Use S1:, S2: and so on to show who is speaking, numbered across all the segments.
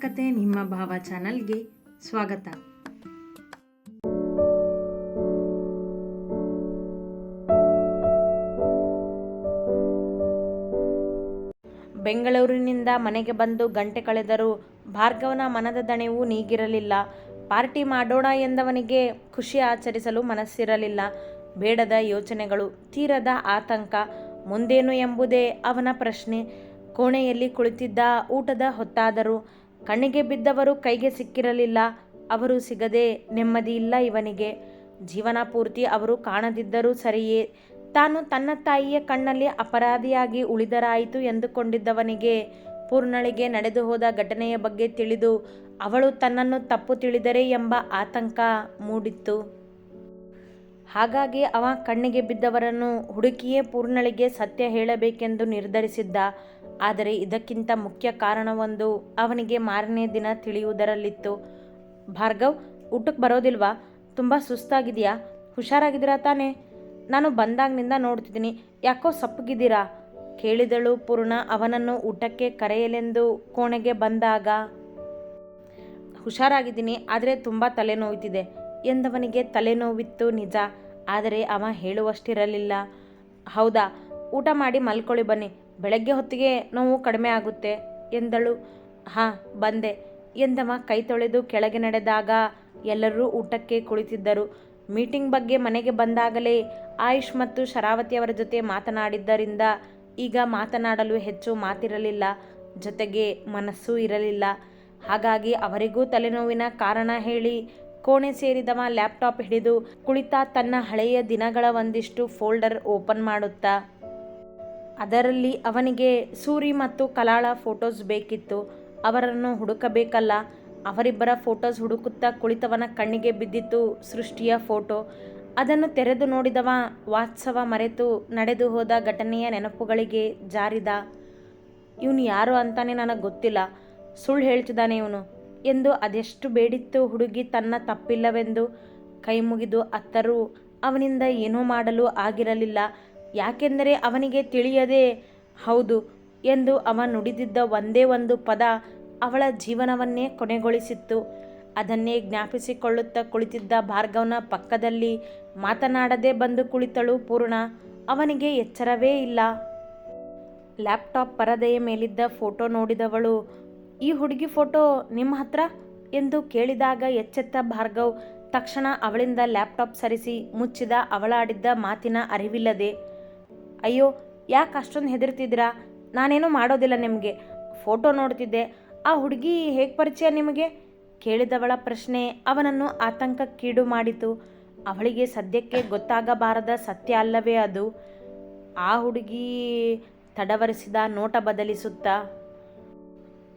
S1: ಕತೆ ನಿಮ್ಮ ಭಾವ ಚಾನಲ್ಗೆ ಸ್ವಾಗತ.
S2: ಬೆಂಗಳೂರಿನಿಂದ ಮನೆಗೆ ಬಂದು ಗಂಟೆ ಕಳೆದರೂ ಭಾರ್ಗವನ ಮನದ ದಣಿವು ನೀಗಿರಲಿಲ್ಲ. ಪಾರ್ಟಿ ಮಾಡೋಣ ಎಂದವನಿಗೆ ಖುಷಿ ಆಚರಿಸಲು ಮನಸ್ಸಿರಲಿಲ್ಲ. ಬೇಡದ ಯೋಚನೆಗಳು, ತೀರದ ಆತಂಕ, ಮುಂದೇನು ಎಂಬುದೇ ಅವನ ಪ್ರಶ್ನೆ. ಕೋಣೆಯಲ್ಲಿ ಕುಳಿತಿದ್ದ ಊಟದ ಹೊತ್ತಾದರೂ ಕಣ್ಣಿಗೆ ಬಿದ್ದವರು ಕೈಗೆ ಸಿಕ್ಕಿರಲಿಲ್ಲ, ಅವರು ಸಿಗದೆ ನೆಮ್ಮದಿ ಇಲ್ಲ ಇವನಿಗೆ. ಜೀವನ ಪೂರ್ತಿ ಅವರು ಕಾಣದಿದ್ದರೂ ಸರಿಯೇ, ತಾನು ತನ್ನ ತಾಯಿಯ ಕಣ್ಣಲ್ಲಿ ಅಪರಾಧಿಯಾಗಿ ಉಳಿದರಾಯಿತು ಎಂದುಕೊಂಡಿದ್ದವನಿಗೆ ಪೂರ್ಣಳಿಗೆ ನಡೆದು ಹೋದ ಘಟನೆಯ ಬಗ್ಗೆ ತಿಳಿದು ಅವಳು ತನ್ನನ್ನು ತಪ್ಪು ತಿಳಿದರೆ ಎಂಬ ಆತಂಕ ಮೂಡಿತ್ತು. ಹಾಗಾಗಿ ಅವ ಕಣ್ಣಿಗೆ ಬಿದ್ದವರನ್ನು ಹುಡುಕಿಯೇ ಪೂರ್ಣಳಿಗೆ ಸತ್ಯ ಹೇಳಬೇಕೆಂದು ನಿರ್ಧರಿಸಿದ್ದ ಆದರೆ ಇದಕ್ಕಿಂತ ಮುಖ್ಯ ಕಾರಣವೊಂದು ಅವನಿಗೆ ಮಾರನೇ ದಿನ ತಿಳಿಯುವುದರಲ್ಲಿತ್ತು. ಭಾರ್ಗವ್ ಊಟಕ್ಕೆ ಬರೋದಿಲ್ವಾ? ತುಂಬ ಸುಸ್ತಾಗಿದೆಯಾ? ಹುಷಾರಾಗಿದ್ದೀರಾ ತಾನೇ? ನಾನು ಬಂದಾಗಿನಿಂದ ನೋಡ್ತಿದ್ದೀನಿ. ಯಾಕೋ ಸಪ್ಪಗಿದ್ದೀರಾ? ಕೇಳಿದಳು ಪೂರ್ಣ ಅವನನ್ನು ಊಟಕ್ಕೆ ಕರೆಯಲೆಂದು ಕೋಣೆಗೆ ಬಂದಾಗ. ಹುಷಾರಾಗಿದ್ದೀನಿ, ಆದರೆ ತುಂಬ ತಲೆನೋವುತ್ತಿದೆ ಎಂದವನಿಗೆ ತಲೆನೋವಿತ್ತು ನಿಜ, ಆದರೆ ಅವ ಹೇಳುವಷ್ಟಿರಲಿಲ್ಲ. ಹೌದಾ? ಊಟ ಮಾಡಿ ಮಲ್ಕೊಳ್ಳಿ ಬನ್ನಿ. ಬೆಳಗ್ಗೆ ಹೊತ್ತಿಗೆ ನೋವು ಕಡಿಮೆ ಆಗುತ್ತೆ ಎಂದಳು. ಹಾಂ, ಬಂದೆ ಎಂದವ ಕೈ ತೊಳೆದು ಕೆಳಗೆ ನಡೆದಾಗ ಎಲ್ಲರೂ ಊಟಕ್ಕೆ ಕುಳಿತಿದ್ದರು. ಮೀಟಿಂಗ್ ಬಗ್ಗೆ ಮನೆಗೆ ಬಂದಾಗಲೇ ಆಯುಷ್ ಮತ್ತು ಶರಾವತಿ ಅವರ ಜೊತೆ ಮಾತನಾಡಿದ್ದರಿಂದ ಈಗ ಮಾತನಾಡಲು ಹೆಚ್ಚು ಮಾತಿರಲಿಲ್ಲ, ಜೊತೆಗೆ ಮನಸ್ಸೂ ಇರಲಿಲ್ಲ. ಹಾಗಾಗಿ ಅವರಿಗೂ ತಲೆನೋವಿನ ಕಾರಣ ಹೇಳಿ ಕೋಣೆ ಸೇರಿದವ ಲ್ಯಾಪ್ಟಾಪ್ ಹಿಡಿದು ಕುಳಿತ ತನ್ನ ಹಳೆಯ ದಿನಗಳ ಒಂದಿಷ್ಟು ಫೋಲ್ಡರ್ ಓಪನ್ ಮಾಡುತ್ತಾ ಅದರಲ್ಲಿ ಅವನಿಗೆ ಸೂರಿ ಮತ್ತು ಕಲಾಳ ಫೋಟೋಸ್ ಬೇಕಿತ್ತು. ಅವರನ್ನು ಹುಡುಕಬೇಕಲ್ಲ. ಅವರಿಬ್ಬರ ಫೋಟೋಸ್ ಹುಡುಕುತ್ತಾ ಕುಳಿತವನ ಕಣ್ಣಿಗೆ ಬಿದ್ದಿತ್ತು ಸೃಷ್ಟಿಯ ಫೋಟೋ. ಅದನ್ನು ತೆರೆದು ನೋಡಿದವ ವಾತ್ಸವ ಮರೆತು ನಡೆದು ಹೋದ ಘಟನೆಯ ನೆನಪುಗಳಿಗೆ ಜಾರಿದ. ಇವನು ಯಾರು ಅಂತಾನೆ ನನಗೆ ಗೊತ್ತಿಲ್ಲ. ಸುಳ್ಳು ಹೇಳ್ತಿದ್ದಾನೆ ಇವನು ಎಂದು ಅದೆಷ್ಟು ಬೇಡಿತ್ತು ಹುಡುಗಿ ತನ್ನ ತಪ್ಪಿಲ್ಲವೆಂದು ಕೈ ಮುಗಿದು ಅತ್ತರೂ. ಅವನಿಂದ ಏನೂ ಮಾಡಲು ಆಗಿರಲಿಲ್ಲ. ಯಾಕೆಂದರೆ ಅವನಿಗೆ ತಿಳಿಯದೆ, ಹೌದು ಎಂದು ಅವ ನುಡಿದಿದ್ದ ಒಂದೇ ಒಂದು ಪದ ಅವಳ ಜೀವನವನ್ನೇ ಕೊನೆಗೊಳಿಸಿತ್ತು. ಅದನ್ನೇ ಜ್ಞಾಪಿಸಿಕೊಳ್ಳುತ್ತಾ ಕುಳಿತಿದ್ದ ಭಾರ್ಗವನ ಪಕ್ಕದಲ್ಲಿ, ಮಾತನಾಡದೆ ಬಂದು ಕುಳಿತಳು ಪೂರ್ಣ, ಅವನಿಗೆ ಎಚ್ಚರವೇ ಇಲ್ಲ. ಲ್ಯಾಪ್ಟಾಪ್ ಪರದೆಯ ಮೇಲಿದ್ದ ಫೋಟೋ ನೋಡಿದವಳು, ಈ ಹುಡುಗಿ ಫೋಟೋ ನಿಮ್ಮ ಹತ್ರ? ಎಂದು ಕೇಳಿದಾಗ ಎಚ್ಚೆತ್ತ ಭಾರ್ಗವ್ ತಕ್ಷಣ ಅವಳಿಂದ ಲ್ಯಾಪ್ಟಾಪ್ ಸರಿಸಿ ಮುಚ್ಚಿದ ಅವಳಾಡಿದ್ದ ಮಾತಿನ ಅರಿವಿಲ್ಲದೆ ಅಯ್ಯೋ, ಯಾಕೆ ಅಷ್ಟೊಂದು ಹೆದರ್ತಿದ್ದೀರಾ? ನಾನೇನು ಮಾಡೋದಿಲ್ಲ ನಿಮಗೆ. ಫೋಟೋ ನೋಡ್ತಿದ್ದೆ. ಆ ಹುಡುಗಿ ಹೇಗೆ ಪರಿಚಯ ನಿಮಗೆ? ಕೇಳಿದವಳ ಪ್ರಶ್ನೆ ಅವನನ್ನು ಆತಂಕಕ್ಕೀಡು ಮಾಡಿತು. ಅವಳಿಗೆ ಸದ್ಯಕ್ಕೆ ಗೊತ್ತಾಗಬಾರದ ಸತ್ಯ ಅಲ್ಲವೇ ಅದು. ಆ ಹುಡುಗಿ ತಡವರಿಸಿದ ನೋಟ ಬದಲಿಸುತ್ತಾ,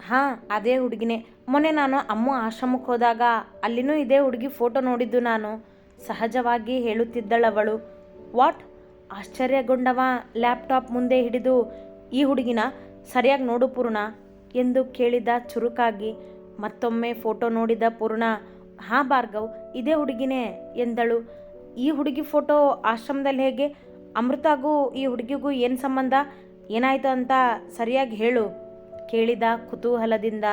S2: ಹಾಂ, ಅದೇ ಹುಡುಗಿನೇ. ಮೊನ್ನೆ ನಾನು ಅಮ್ಮ ಆಶ್ರಮಕ್ಕೆ ಹೋದಾಗ ಅಲ್ಲಿನೂ ಇದೇ ಹುಡುಗಿ ಫೋಟೋ ನೋಡಿದ್ದು ನಾನು. ಸಹಜವಾಗಿ ಹೇಳುತ್ತಿದ್ದಳವಳು. ವಾಟ್? ಆಶ್ಚರ್ಯಗೊಂಡವ ಲ್ಯಾಪ್ಟಾಪ್ ಮುಂದೆ ಹಿಡಿದು, ಈ ಹುಡುಗಿನ ಸರಿಯಾಗಿ ನೋಡು ಪೂರ್ಣ ಎಂದು ಕೇಳಿದ ಚುರುಕಾಗಿ, ಮತ್ತೊಮ್ಮೆ ಫೋಟೋ ನೋಡಿದ ಪೂರ್ಣ, ಹಾ ಭಾರ್ಗವ್, ಇದೇ ಹುಡುಗಿನೇ ಎಂದಳು. ಈ ಹುಡುಗಿ ಫೋಟೋ ಆಶ್ರಮದಲ್ಲಿ ಹೇಗೆ? ಅಮೃತಾಗೂ ಈ ಹುಡುಗಿಗೂ ಏನು ಸಂಬಂಧ? ಏನಾಯಿತು ಅಂತ ಸರಿಯಾಗಿ ಹೇಳು ಕೇಳಿದ ಕುತೂಹಲದಿಂದ.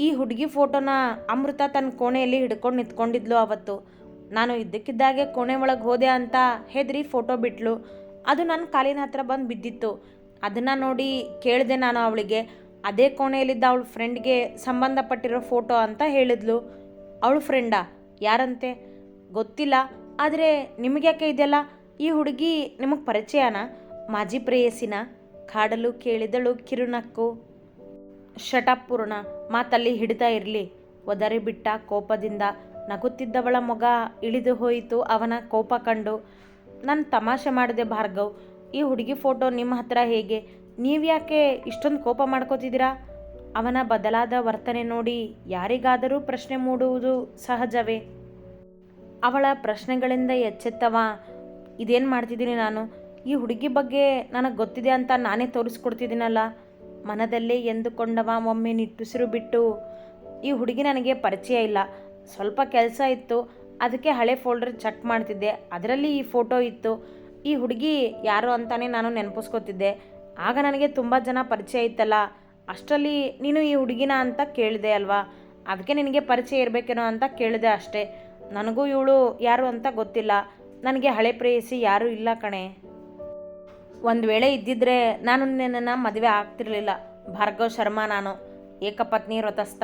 S2: ಈ ಹುಡುಗಿ ಫೋಟೋನ ಅಮೃತ ತನ್ನ ಕೋಣೆಯಲ್ಲಿ ಹಿಡ್ಕೊಂಡು ನಿಂತ್ಕೊಂಡಿದ್ಲು ಅವತ್ತು. ನಾನು ಇದ್ದಕ್ಕಿದ್ದಾಗೆ ಕೋಣೆ ಒಳಗೆ ಹೋದೆ ಅಂತ ಹೆದರಿ ಫೋಟೋ ಬಿಟ್ಲು. ಅದು ನನ್ನ ಕಾಲಿನ ಹತ್ರ ಬಂದು ಬಿದ್ದಿತ್ತು. ಅದನ್ನು ನೋಡಿ ಕೇಳಿದೆ ನಾನು ಅವಳಿಗೆ, ಅದೇ ಕೋಣೆಯಲ್ಲಿದ್ದ ಅವಳ ಫ್ರೆಂಡ್ಗೆ ಸಂಬಂಧಪಟ್ಟಿರೋ ಫೋಟೋ ಅಂತ ಹೇಳಿದ್ಲು. ಅವಳು ಫ್ರೆಂಡಾ? ಯಾರಂತೆ? ಗೊತ್ತಿಲ್ಲ. ಆದರೆ ನಿಮಗ್ಯಾಕೆ ಇದೆಯಲ್ಲ ಈ ಹುಡುಗಿ ನಿಮಗೆ ಪರಿಚಯನ? ಮಾಜಿ ಪ್ರೇಯಸಿನ? ಕಾಡಲು ಕೇಳಿದಳು ಕಿರುನಕ್ಕು. ಶಟಪ್ ಪೂರ್ಣ, ಮಾತಲ್ಲಿ ಹಿಡಿತಾ ಇರಲಿ, ಒದರಿ ಬಿಟ್ಟ ಕೋಪದಿಂದ ನಗುತ್ತಿದ್ದವಳ ಮೊಗ ಇಳಿದು ಹೋಯಿತು. ಅವನ ಕೋಪ ಕಂಡು, ನಾನು ತಮಾಷೆ ಮಾಡಿದೆ ಭಾರ್ಗವ್, ಈ ಹುಡುಗಿ ಫೋಟೋ ನಿಮ್ಮ ಹತ್ರ ಹೇಗೆ? ನೀವ್ಯಾಕೆ ಇಷ್ಟೊಂದು ಕೋಪ ಮಾಡ್ಕೋತಿದ್ದೀರಾ? ಅವನ ಬದಲಾದ ವರ್ತನೆ ನೋಡಿ ಯಾರಿಗಾದರೂ ಪ್ರಶ್ನೆ ಮೂಡುವುದು ಸಹಜವೇ. ಅವಳ ಪ್ರಶ್ನೆಗಳಿಂದ ಎಚ್ಚೆತ್ತವ, ಇದೇನು ಮಾಡ್ತಿದ್ದೀನಿ ನಾನು? ಈ ಹುಡುಗಿ ಬಗ್ಗೆ ನನಗೆ ಗೊತ್ತಿದೆ ಅಂತ ನಾನೇ ತೋರಿಸ್ಕೊಡ್ತಿದ್ದೀನಲ್ಲ? ಮನದಲ್ಲೇ ಎಂದುಕೊಂಡವ ಒಮ್ಮೆ ನಿಟ್ಟುಸಿರು ಬಿಟ್ಟು, ಈ ಹುಡುಗಿ ನನಗೆ ಪರಿಚಯ ಇಲ್ಲ. ಸ್ವಲ್ಪ ಕೆಲಸ ಇತ್ತು, ಅದಕ್ಕೆ ಹಳೆ ಫೋಲ್ಡರ್ ಚೆಕ್ ಮಾಡ್ತಿದ್ದೆ. ಅದರಲ್ಲಿ ಈ ಫೋಟೋ ಇತ್ತು. ಈ ಹುಡುಗಿ ಯಾರು ಅಂತಾನೆ ನಾನು ನೆನಪಿಸ್ಕೊತಿದ್ದೆ. ಆಗ ನನಗೆ ತುಂಬ ಜನ ಪರಿಚಯ ಇತ್ತಲ್ಲ, ಅಷ್ಟರಲ್ಲಿ ನೀನು ಈ ಹುಡುಗಿನ ಅಂತ ಕೇಳಿದೆ ಅಲ್ವಾ? ಅದಕ್ಕೆ ನಿನಗೆ ಪರಿಚಯ ಇರಬೇಕೇನೋ ಅಂತ ಕೇಳಿದೆ ಅಷ್ಟೇ. ನನಗೂ ಇವಳು ಯಾರು ಅಂತ ಗೊತ್ತಿಲ್ಲ. ನನಗೆ ಹಳೆ ಪ್ರೇಯಸಿ ಯಾರೂ ಇಲ್ಲ ಕಣೆ. ಒಂದು ವೇಳೆ ಇದ್ದಿದ್ರೆ ನಾನು ನಿನ್ನನ್ನು ಮದುವೆ ಆಗ್ತಿರಲಿಲ್ಲ. ಭಾರ್ಗವ್ ಶರ್ಮಾ ನಾನು. ಏಕಪತ್ನಿ ವ್ರತಸ್ಥ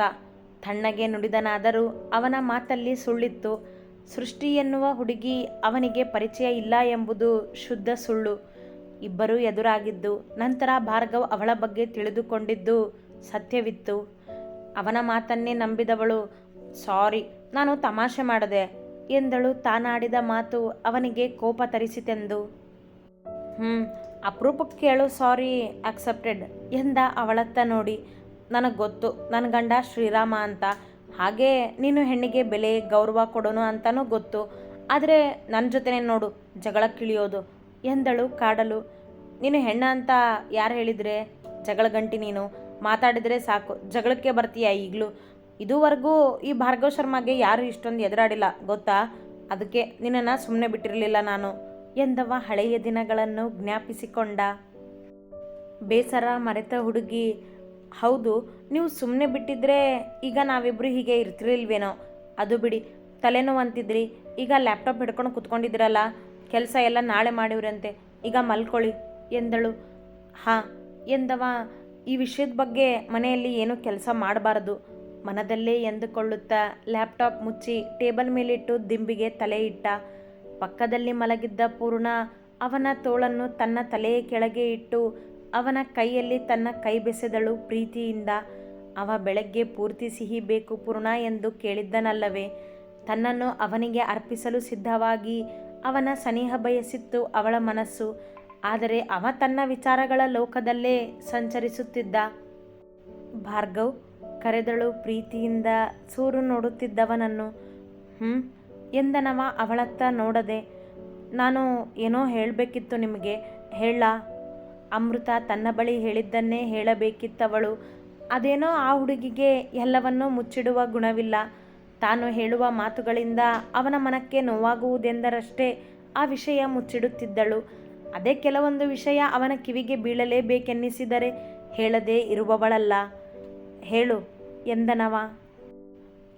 S2: ತಣ್ಣಗೆ ನುಡಿದನಾದರೂ ಅವನ ಮಾತಲ್ಲಿ ಸುಳ್ಳಿತ್ತು. ಸೃಷ್ಟಿ ಎನ್ನುವ ಹುಡುಗಿ ಅವನಿಗೆ ಪರಿಚಯ ಇಲ್ಲ ಎಂಬುದು ಶುದ್ಧ ಸುಳ್ಳು. ಇಬ್ಬರೂ ಎದುರಾಗಿದ್ದು, ನಂತರ ಭಾರ್ಗವ್ ಅವಳ ಬಗ್ಗೆ ತಿಳಿದುಕೊಂಡಿದ್ದು ಸತ್ಯವಿತ್ತು. ಅವನ ಮಾತನ್ನೇ ನಂಬಿದವಳು, ಸಾರಿ, ನಾನು ತಮಾಷೆ ಮಾಡಿದೆ, ಎಂದಳು ತಾನಾಡಿದ ಮಾತು ಅವನಿಗೆ ಕೋಪ ತರಿಸಿತೆಂದು. ಹ್ಞೂ ಅಪರೂಪಕ್ಕೆ ಕೇಳು ಸಾರಿ ಆಕ್ಸೆಪ್ಟೆಡ್ ಎಂದ ಅವಳತ್ತ ನೋಡಿ. ನನಗೆ ಗೊತ್ತು. ನನ್ನ ಗಂಡ ಶ್ರೀರಾಮ ಅಂತ. ಹಾಗೆ ನೀನು ಹೆಣ್ಣಿಗೆ ಬೆಲೆ, ಗೌರವ ಕೊಡೋನು ಅಂತಲೂ ಗೊತ್ತು. ಆದರೆ ನನ್ನ ಜೊತೆನೇ ನೋಡು ಜಗಳಕ್ಕಿಳಿಯೋದು ಎಂದಳು, ಕಾಡಲು. ನೀನು ಹೆಣ್ಣ ಅಂತ ಯಾರು ಹೇಳಿದರೆ? ಜಗಳ ಗಂಟಿ ನೀನು. ಮಾತಾಡಿದರೆ ಸಾಕು. ಜಗಳಕ್ಕೆ ಬರ್ತೀಯ ಈಗಲೂ? ಇದುವರೆಗೂ ಈ ಭಾರ್ಗವ ಶರ್ಮಾಗೆ ಯಾರು ಇಷ್ಟೊಂದು ಎದುರಾಡಿಲ್ಲ, ಗೊತ್ತಾ? ಅದಕ್ಕೆ ನಿನ್ನನ್ನು ಸುಮ್ಮನೆ ಬಿಟ್ಟಿರಲಿಲ್ಲ ನಾನು. ಎಂದವ ಹಳೆಯ ದಿನಗಳನ್ನು ಜ್ಞಾಪಿಸಿಕೊಂಡ. ಬೇಸರ, ಮರೆತ ಹುಡುಗಿ ಹೌದು, ನೀವು ಸುಮ್ಮನೆ ಬಿಟ್ಟಿದ್ರೆ ಈಗ ನಾವಿಬ್ಬರು ಹೀಗೆ ಇರ್ತಿರಲ್ವೇನೋ ಅದು ಬಿಡಿ ತಲೆನೋವು ಅಂತಿದ್ರಿ ಈಗ ಲ್ಯಾಪ್ಟಾಪ್ ಹಿಡ್ಕೊಂಡು ಕುತ್ಕೊಂಡಿದ್ದೀರಲ್ಲ, ಕೆಲಸ ಎಲ್ಲ ನಾಳೆ ಮಾಡಿವ್ರಂತೆ, ಈಗ ಮಲ್ಕೊಳ್ಳಿ, ಎಂದಳು. ಹಾಂ, ಎಂದವ, ಈ ವಿಷಯದ ಬಗ್ಗೆ ಮನೆಯಲ್ಲಿ ಏನೂ ಕೆಲಸ ಮಾಡಬಾರದು. ಮನದಲ್ಲೇ ಎಂದುಕೊಳ್ಳುತ್ತಾ ಲ್ಯಾಪ್ಟಾಪ್ ಮುಚ್ಚಿ ಟೇಬಲ್ ಮೇಲಿಟ್ಟು ದಿಂಬಿಗೆ ತಲೆ ಇಟ್ಟ. ಪಕ್ಕದಲ್ಲಿ ಮಲಗಿದ್ದ ಪೂರ್ಣ ಅವನ ತೋಳನ್ನು ತನ್ನ ತಲೆಯ ಕೆಳಗೆ ಇಟ್ಟು ಅವನ ಕೈಯಲ್ಲಿ ತನ್ನ ಕೈ ಬೆಸೆದಳು. ಪ್ರೀತಿಯಿಂದ ಅವ ಬೆಳಗ್ಗೆ ಪೂರ್ತಿ ಸಿಹಿ ಬೇಕು ಪೂರ್ಣ ಎಂದು ಕೇಳಿದ್ದನಲ್ಲವೇ? ತನ್ನನ್ನು ಅವನಿಗೆ ಅರ್ಪಿಸಲು ಸಿದ್ಧವಾಗಿ ಅವನ ಸನಿಹ ಬಯಸಿತ್ತು ಅವಳ ಮನಸ್ಸು. ಆದರೆ ಅವ ತನ್ನ ವಿಚಾರಗಳ ಲೋಕದಲ್ಲೇ ಸಂಚರಿಸುತ್ತಿದ್ದ. ಭಾರ್ಗವ್ ಕರೆದಳು, ಪ್ರೀತಿಯಿಂದ ಸೂರು ನೋಡುತ್ತಿದ್ದವನನ್ನು. ಹ್ಞೂ ಎಂದನವ ಅವಳತ್ತ ನೋಡದೆ. ನಾನು ಏನೋ ಹೇಳಬೇಕಿತ್ತು ನಿಮಗೆ. ಹೇಳ. ಅಮೃತ ತನ್ನ ಬಳಿ ಹೇಳಿದ್ದನ್ನೇ ಹೇಳಬೇಕಿತ್ತವಳು. ಅದೇನೋ ಆ ಹುಡುಗಿಗೆ ಎಲ್ಲವನ್ನೂ ಮುಚ್ಚಿಡುವ ಗುಣವಿಲ್ಲ. ತಾನು ಹೇಳುವ ಮಾತುಗಳಿಂದ ಅವನ ಮನಕ್ಕೆ ನೋವಾಗುವುದೆಂದರಷ್ಟೇ ಆ ವಿಷಯ ಮುಚ್ಚಿಡುತ್ತಿದ್ದಳು. ಅದೇ ಕೆಲವೊಂದು ವಿಷಯ ಅವನ ಕಿವಿಗೆ ಬೀಳಲೇಬೇಕೆನ್ನಿಸಿದರೆ ಹೇಳದೇ ಇರುವವಳಲ್ಲ. ಹೇಳು, ಎಂದನವ?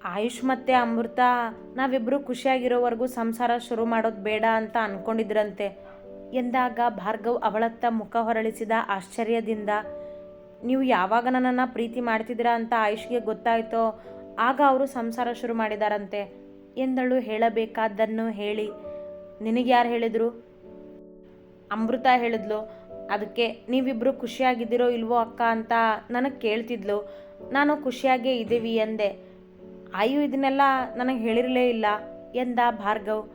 S2: ಆಯುಷ್ ಮತ್ತೆ ಅಮೃತ ನಾವಿಬ್ಬರು ಖುಷಿಯಾಗಿರೋವರೆಗೂ ಸಂಸಾರ ಶುರು ಮಾಡೋದು ಬೇಡ ಅಂತ ಅಂದ್ಕೊಂಡಿದ್ರಂತೆ ಎಂದಾಗ ಭಾರ್ಗವ್ ಅವಳತ್ತ ಮುಖ ಹೊರಳಿಸಿದ ಆಶ್ಚರ್ಯದಿಂದ, ನೀವು ಯಾವಾಗ ನನ್ನನ್ನು ಪ್ರೀತಿ ಮಾಡ್ತಿದ್ದೀರಾ ಅಂತ ಆಯುಷ್ಗೆ ಗೊತ್ತಾಯಿತೋ, ಆಗ ಅವರು ಸಂಸಾರ ಶುರು ಮಾಡಿದಾರಂತೆ ಎಂದಳು ಹೇಳಬೇಕಾದ್ದನ್ನು ಹೇಳಿ. ನಿನಗೆ ಯಾರು ಹೇಳಿದರು? ಅಮೃತ ಹೇಳಿದ್ಲು. ಅದಕ್ಕೆ ನೀವಿಬ್ಬರು ಖುಷಿಯಾಗಿದ್ದೀರೋ ಇಲ್ವೋ ಅಕ್ಕ ಅಂತ ನನಗೆ ಕೇಳ್ತಿದ್ಲು. ನಾನು ಖುಷಿಯಾಗೇ ಇದ್ದೀವಿ ಎಂದೆ. ಆಯು ಇದನ್ನೆಲ್ಲ ನನಗೆ ಹೇಳಿರಲೇ ಇಲ್ಲ ಎಂದ ಭಾರ್ಗವ್.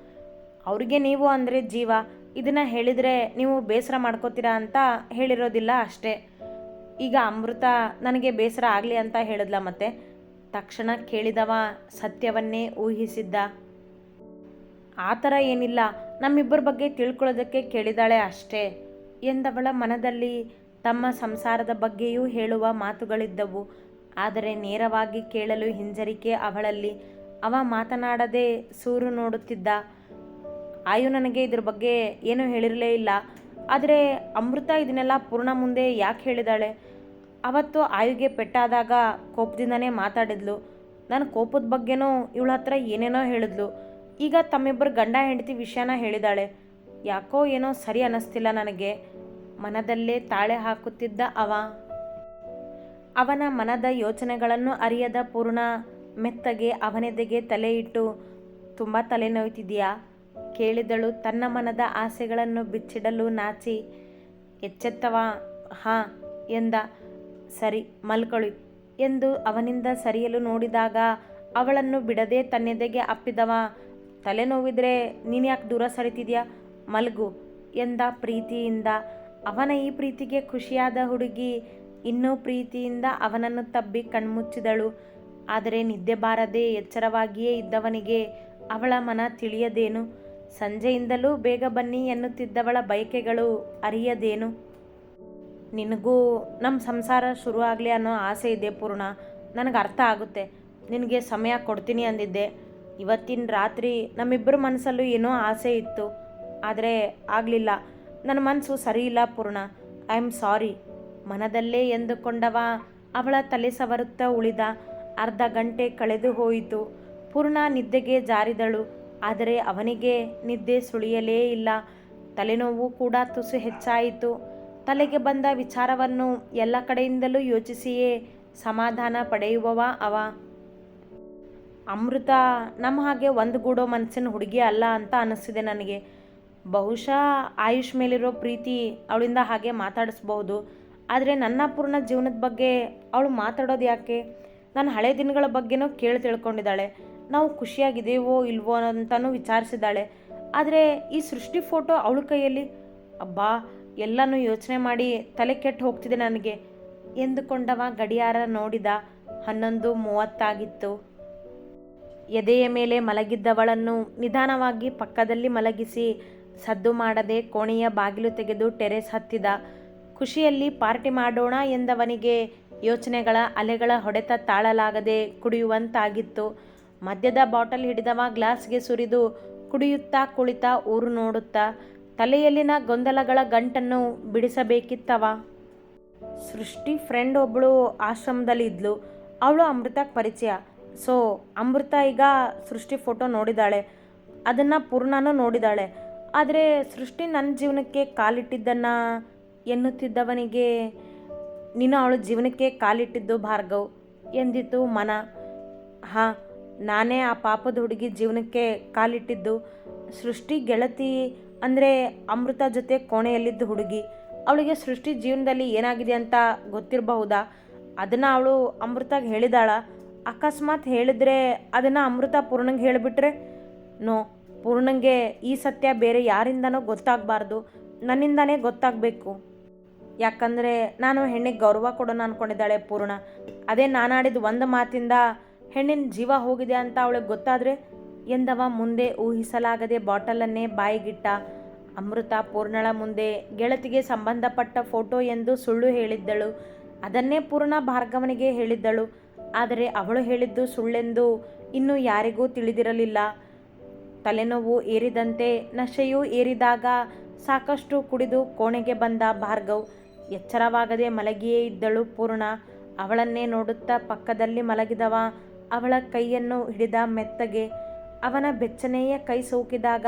S2: ಅವ್ರಿಗೆ ನೀವು ಅಂದರೆ ಜೀವ. ಇದನ್ನು ಹೇಳಿದರೆ ನೀವು ಬೇಸರ ಮಾಡ್ಕೋತೀರಾ ಅಂತ ಹೇಳಿರೋದಿಲ್ಲ ಅಷ್ಟೇ. ಈಗ ಅಮೃತ ನನಗೆ ಬೇಸರ ಆಗಲಿ ಅಂತ ಹೇಳಿದ್ಲ ಮತ್ತೆ. ತಕ್ಷಣ ಕೇಳಿದವ ಸತ್ಯವನ್ನೇ ಊಹಿಸಿದ್ದ. ಆ ಥರ ಏನಿಲ್ಲ, ನಮ್ಮಿಬ್ಬರ ಬಗ್ಗೆ ತಿಳ್ಕೊಳ್ಳೋದಕ್ಕೆ ಕೇಳಿದಾಳೆ ಅಷ್ಟೇ ಎಂದವಳ ಮನದಲ್ಲಿ ತಮ್ಮ ಸಂಸಾರದ ಬಗ್ಗೆಯೂ ಹೇಳುವ ಮಾತುಗಳಿದ್ದವು. ಆದರೆ ನೇರವಾಗಿ ಕೇಳಲು ಹಿಂಜರಿಕೆ ಅವಳಲ್ಲಿ. ಅವ ಮಾತನಾಡದೆ ಸೂರು ನೋಡುತ್ತಿದ್ದ. ಆಯು ನನಗೆ ಇದ್ರ ಬಗ್ಗೆ ಏನೂ ಹೇಳಿರಲೇ ಇಲ್ಲ. ಆದರೆ ಅಮೃತ ಇದನ್ನೆಲ್ಲ ಪೂರ್ಣ ಮುಂದೆ ಯಾಕೆ ಹೇಳಿದಾಳೆ? ಅವತ್ತು ಆಯುಗೆ ಪೆಟ್ಟಾದಾಗ ಕೋಪದಿಂದನೇ ಮಾತಾಡಿದ್ಲು. ನಾನು ಕೋಪದ ಬಗ್ಗೆನೂ ಇವಳ ಹತ್ರ ಏನೇನೋ ಹೇಳಿದ್ಲು. ಈಗ ತಮ್ಮಿಬ್ಬರು ಗಂಡ ಹೆಂಡತಿ ವಿಷಯನ ಹೇಳಿದಾಳೆ. ಯಾಕೋ ಏನೋ ಸರಿ ಅನ್ನಿಸ್ತಿಲ್ಲ ನನಗೆ. ಮನದಲ್ಲೇ ತಾಳೆ ಹಾಕುತ್ತಿದ್ದ ಅವ. ಅವನ ಮನದ ಯೋಚನೆಗಳನ್ನು ಅರಿಯದ ಪೂರ್ಣ ಮೆತ್ತಗೆ ಅವನೆದೆಗೆ ತಲೆ ಇಟ್ಟು, ತುಂಬ ತಲೆನೋಯ್ತಿದೆಯಾ? ಕೇಳಿದಳು, ತನ್ನ ಮನದ ಆಸೆಗಳನ್ನು ಬಿಚ್ಚಿಡಲು ನಾಚಿ ಎಚ್ಚೆತ್ತವ? ಹಾ ಎಂದ. ಸರಿ, ಮಲ್ಕೊಳ್ಳಿ ಎಂದು ಅವನಿಂದ ಸರಿಯಲು ನೋಡಿದಾಗ ಅವಳನ್ನು ಬಿಡದೆ ತನ್ನೆದೆಗೆ ಅಪ್ಪಿದವ. ತಲೆನೋವಿದ್ರೆ ನೀನು ಯಾಕೆ ದೂರ ಸರಿತಿದ್ಯಾ? ಮಲ್ಗು ಎಂದ ಪ್ರೀತಿಯಿಂದ. ಅವನ ಈ ಪ್ರೀತಿಗೆ ಖುಷಿಯಾದ ಹುಡುಗಿ ಇನ್ನೂ ಪ್ರೀತಿಯಿಂದ ಅವನನ್ನು ತಬ್ಬಿ ಕಣ್ಮುಚ್ಚಿದಳು. ಆದರೆ ನಿದ್ದೆ ಬಾರದೆ ಎಚ್ಚರವಾಗಿಯೇ ಇದ್ದವನಿಗೆ ಅವಳ ಮನ ತಿಳಿಯದೇನು? ಸಂಜೆಯಿಂದಲೂ ಬೇಗ ಬನ್ನಿ ಎನ್ನುತ್ತಿದ್ದವಳ ಬಯಕೆಗಳು ಅರಿಯದೇನು? ನಿನಗೂ ನಮ್ಮ ಸಂಸಾರ ಶುರು ಆಗಲಿ ಅನ್ನೋ ಆಸೆ ಇದೆ ಪೂರ್ಣ. ನನಗೆ ಅರ್ಥ ಆಗುತ್ತೆ. ನಿನಗೆ ಸಮಯ ಕೊಡ್ತೀನಿ ಅಂದಿದ್ದೆ. ಇವತ್ತಿನ ರಾತ್ರಿ ನಮ್ಮಿಬ್ಬರ ಮನಸ್ಸಲ್ಲೂ ಏನೋ ಆಸೆ ಇತ್ತು. ಆದರೆ ಆಗಲಿಲ್ಲ. ನನ್ನ ಮನಸ್ಸು ಸರಿ ಇಲ್ಲ ಪೂರ್ಣ. I am sorry. ಮನದಲ್ಲೇ ಎಂದುಕೊಂಡವ ಅವಳ ತಲೆ ಸವರುತ್ತಾ ಉಳಿದ. ಅರ್ಧ ಗಂಟೆ ಕಳೆದು ಹೋಯಿತು. ಪೂರ್ಣ ನಿದ್ದೆಗೆ ಜಾರಿದಳು. ಆದರೆ ಅವನಿಗೆ ನಿದ್ದೆ ಸುಳಿಯಲೇ ಇಲ್ಲ. ತಲೆನೋವು ಕೂಡ ತುಸು ಹೆಚ್ಚಾಯಿತು. ತಲೆಗೆ ಬಂದ ವಿಚಾರವನ್ನು ಎಲ್ಲ ಕಡೆಯಿಂದಲೂ ಯೋಚಿಸಿಯೇ ಸಮಾಧಾನ ಪಡೆಯುವವ ಅವ. ಅಮೃತ, ನಮ್ಮ ಹಾಗೆ ಒಂದುಗೂಡೋ ಮನಸ್ಸಿನ ಹುಡುಗಿ ಅಲ್ಲ ಅಂತ ಅನ್ನಿಸ್ತಿದೆ ನನಗೆ. ಬಹುಶಃ ಆಯುಷ್ ಮೇಲಿರೋ ಪ್ರೀತಿ ಅವಳಿಂದ ಹಾಗೆ ಮಾತಾಡಿಸ್ಬಹುದು. ಆದರೆ ನನ್ನ ಪೂರ್ಣ ಜೀವನದ ಬಗ್ಗೆ ಅವಳು ಮಾತಾಡೋದು ಯಾಕೆ? ನಾನು ಹಳೆ ದಿನಗಳ ಬಗ್ಗೆನೂ ಕೇಳಿ ತಿಳ್ಕೊಂಡಿದ್ದಾಳೆ. ನಾವು ಖುಷಿಯಾಗಿದ್ದೇವೋ ಇಲ್ವೋ ಅಂತಲೂ ವಿಚಾರಿಸಿದ್ದಾಳೆ. ಆದರೆ ಈ ಸೃಷ್ಟಿ ಫೋಟೋ ಅವಳ ಕೈಯಲ್ಲಿ, ಅಬ್ಬಾ, ಎಲ್ಲನೂ ಯೋಚನೆ ಮಾಡಿ ತಲೆ ಕೆಟ್ಟು ಹೋಗ್ತಿದೆ ನನಗೆ ಎಂದುಕೊಂಡವ ಗಡಿಯಾರ ನೋಡಿದ ಹನ್ನೊಂದು ಮೂವತ್ತಾಗಿತ್ತು. ಎದೆಯ ಮೇಲೆ ಮಲಗಿದ್ದವಳನ್ನು ನಿಧಾನವಾಗಿ ಪಕ್ಕದಲ್ಲಿ ಮಲಗಿಸಿ ಸದ್ದು ಮಾಡದೆ ಕೋಣೆಯ ಬಾಗಿಲು ತೆಗೆದು ಟೆರೆಸ್ ಹತ್ತಿದ. ಖುಷಿಯಲ್ಲಿ ಪಾರ್ಟಿ ಮಾಡೋಣ ಎಂದವನಿಗೆ ಯೋಚನೆಗಳ ಅಲೆಗಳ ಹೊಡೆತ ತಾಳಲಾಗದೆ ಕುಡಿಯುವಂತಾಗಿತ್ತು. ಮದ್ಯದ ಬಾಟಲ್ ಹಿಡಿದವ ಗ್ಲಾಸ್ಗೆ ಸುರಿದು ಕುಡಿಯುತ್ತಾ ಕುಳಿತ ಊರು ನೋಡುತ್ತಾ ತಲೆಯಲ್ಲಿನ ಗೊಂದಲಗಳ ಗಂಟನ್ನು ಬಿಡಿಸಬೇಕಿತ್ತವ. ಸೃಷ್ಟಿ ಫ್ರೆಂಡ್ ಒಬ್ಬಳು ಆಶ್ರಮದಲ್ಲಿ ಇದ್ಲು ಅವಳು ಅಮೃತಕ್ಕೆ ಪರಿಚಯ. ಸೊ, ಅಮೃತ ಈಗ ಸೃಷ್ಟಿ ಫೋಟೋ ನೋಡಿದಾಳೆ. ಅದನ್ನು ಪೂರ್ಣನೂ ನೋಡಿದಾಳೆ. ಆದರೆ ಸೃಷ್ಟಿ ನನ್ನ ಜೀವನಕ್ಕೆ ಕಾಲಿಟ್ಟಿದ್ದನ್ನ ಎನ್ನುತ್ತಿದ್ದವನಿಗೆ ನೀನು ಅವಳ ಜೀವನಕ್ಕೆ ಕಾಲಿಟ್ಟಿದ್ದು ಭಾರ್ಗವ್ ಎಂದಿತು ಮನ. ಹಾಂ ನಾನೇ ಆ ಪಾಪದ ಹುಡುಗಿ ಜೀವನಕ್ಕೆ ಕಾಲಿಟ್ಟಿದ್ದು. ಸೃಷ್ಟಿ ಗೆಳತಿ ಅಂದರೆ ಅಮೃತ ಜೊತೆ ಕೋಣೆಯಲ್ಲಿದ್ದ ಹುಡುಗಿ. ಅವಳಿಗೆ ಸೃಷ್ಟಿ ಜೀವನದಲ್ಲಿ ಏನಾಗಿದೆ ಅಂತ ಗೊತ್ತಿರಬಹುದಾ? ಅದನ್ನು ಅವಳು ಅಮೃತಾಗ ಹೇಳಿದಾಳ. ಅಕಸ್ಮಾತ್ ಹೇಳಿದ್ರೆ ಅದನ್ನು ಅಮೃತ ಪೂರ್ಣಂಗೆ ಹೇಳಿಬಿಟ್ರೆ? ನೋ, ಪೂರ್ಣಂಗೆ ಈ ಸತ್ಯ ಬೇರೆ ಯಾರಿಂದನೋ ಗೊತ್ತಾಗಬಾರ್ದು. ನನ್ನಿಂದನೇ ಗೊತ್ತಾಗಬೇಕು. ಯಾಕಂದರೆ ನಾನು ಹೆಣ್ಣಿಗೆ ಗೌರವ ಕೊಡೋಣ ಅಂದ್ಕೊಂಡಿದ್ದಾಳೆ ಪೂರ್ಣ. ಅದೇ ನಾನಾಡಿದ ಒಂದು ಮಾತಿಂದ ಹೆಣ್ಣಿನ ಜೀವ ಹೋಗಿದೆ ಅಂತ ಅವಳಿಗೆ ಗೊತ್ತಾದರೆ ಎಂದವ ಮುಂದೆ ಊಹಿಸಲಾಗದೆ ಬಾಟಲನ್ನೇ ಬಾಯಿಗಿಟ್ಟ ಅಮೃತ ಪೂರ್ಣಳ ಮುಂದೆ ಗೆಳತಿಗೆ ಸಂಬಂಧಪಟ್ಟ ಫೋಟೋ ಎಂದು ಸುಳ್ಳು ಹೇಳಿದ್ದಳು. ಅದನ್ನೇ ಪೂರ್ಣ ಭಾರ್ಗವನಿಗೆ ಹೇಳಿದ್ದಳು. ಆದರೆ ಅವಳು ಹೇಳಿದ್ದು ಸುಳ್ಳೆಂದು ಇನ್ನೂ ಯಾರಿಗೂ ತಿಳಿದಿರಲಿಲ್ಲ. ತಲೆನೋವು ಏರಿದಂತೆ ನಶೆಯೂ ಏರಿದಾಗ ಸಾಕಷ್ಟು ಕುಡಿದು ಕೋಣೆಗೆ ಬಂದ ಭಾರ್ಗವ್ ಎಚ್ಚರವಾಗದೆ ಮಲಗಿಯೇ ಇದ್ದಳು ಪೂರ್ಣ. ಅವಳನ್ನೇ ನೋಡುತ್ತಾ ಪಕ್ಕದಲ್ಲಿ ಮಲಗಿದವ ಅವಳ ಕೈಯನ್ನು ಹಿಡಿದ ಮೆತ್ತಗೆ ಅವನ ಬೆಚ್ಚನೆಯ ಕೈ ಸೋಕಿದಾಗ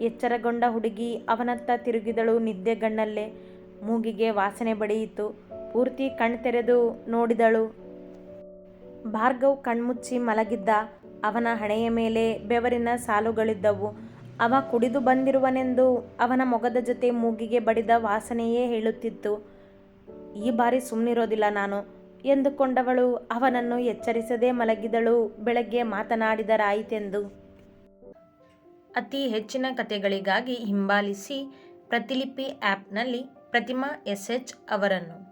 S2: ಎಚ್ಚರಗೊಂಡ ಹುಡುಗಿ ಅವನತ್ತ ತಿರುಗಿದಳು ನಿದ್ದೆಗಣ್ಣಲ್ಲೇ ಮೂಗಿಗೆ ವಾಸನೆ ಬಡಿಯಿತು. ಪೂರ್ತಿ ಕಣ್ತೆರೆದು ನೋಡಿದಳು. ಭಾರ್ಗವ್ ಕಣ್ಮುಚ್ಚಿ ಮಲಗಿದ್ದ. ಅವನ ಹಣೆಯ ಮೇಲೆ ಬೆವರಿನ ಸಾಲುಗಳಿದ್ದವು. ಅವ ಕುಡಿದು ಬಂದಿರುವನೆಂದು ಅವನ ಮೊಗದ ಜೊತೆ ಮೂಗಿಗೆ ಬಡಿದ ವಾಸನೆಯೇ ಹೇಳುತ್ತಿತ್ತು. ಈ ಬಾರಿ ಸುಮ್ಮನಿರೋದಿಲ್ಲ ನಾನು. ಎಂದುಕೊಂಡವಳು, ಅವನನ್ನು ಎಚ್ಚರಿಸದೆ ಮಲಗಿದಳು. ಬೆಳಗ್ಗೆ ಮಾತನಾಡಿದರಾಯಿತೆಂದು ಅತಿ ಹೆಚ್ಚಿನ ಕಥೆಗಳಿಗಾಗಿ ಹಿಂಬಾಲಿಸಿ ಪ್ರತಿಲಿಪಿ ಆ್ಯಪ್ನಲ್ಲಿ ಪ್ರತಿಮಾ ಎಸ್ ಎಚ್ ಅವರನ್ನು.